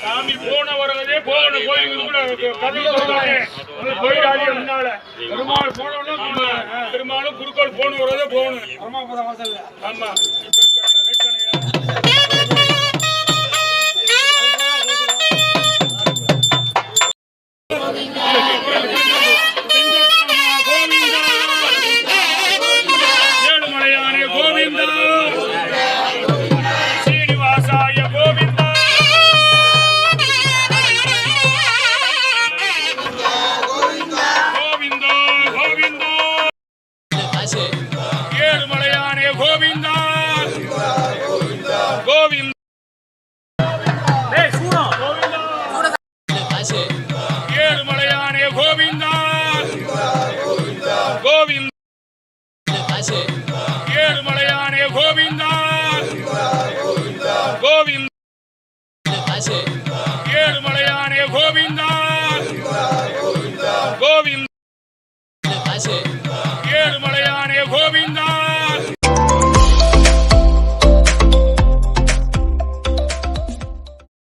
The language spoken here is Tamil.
சாமி போன வரதே போன போய் இதுக்குள்ள கதவு திறந்தாலே, போயிடாதே முன்னால. பெருமாள் போனவுடனே பெருமாளும் குறுக்கோள் போன வரதே போகணும். ஆமா. ஏழுமலையானே గోవింద. గోవింద.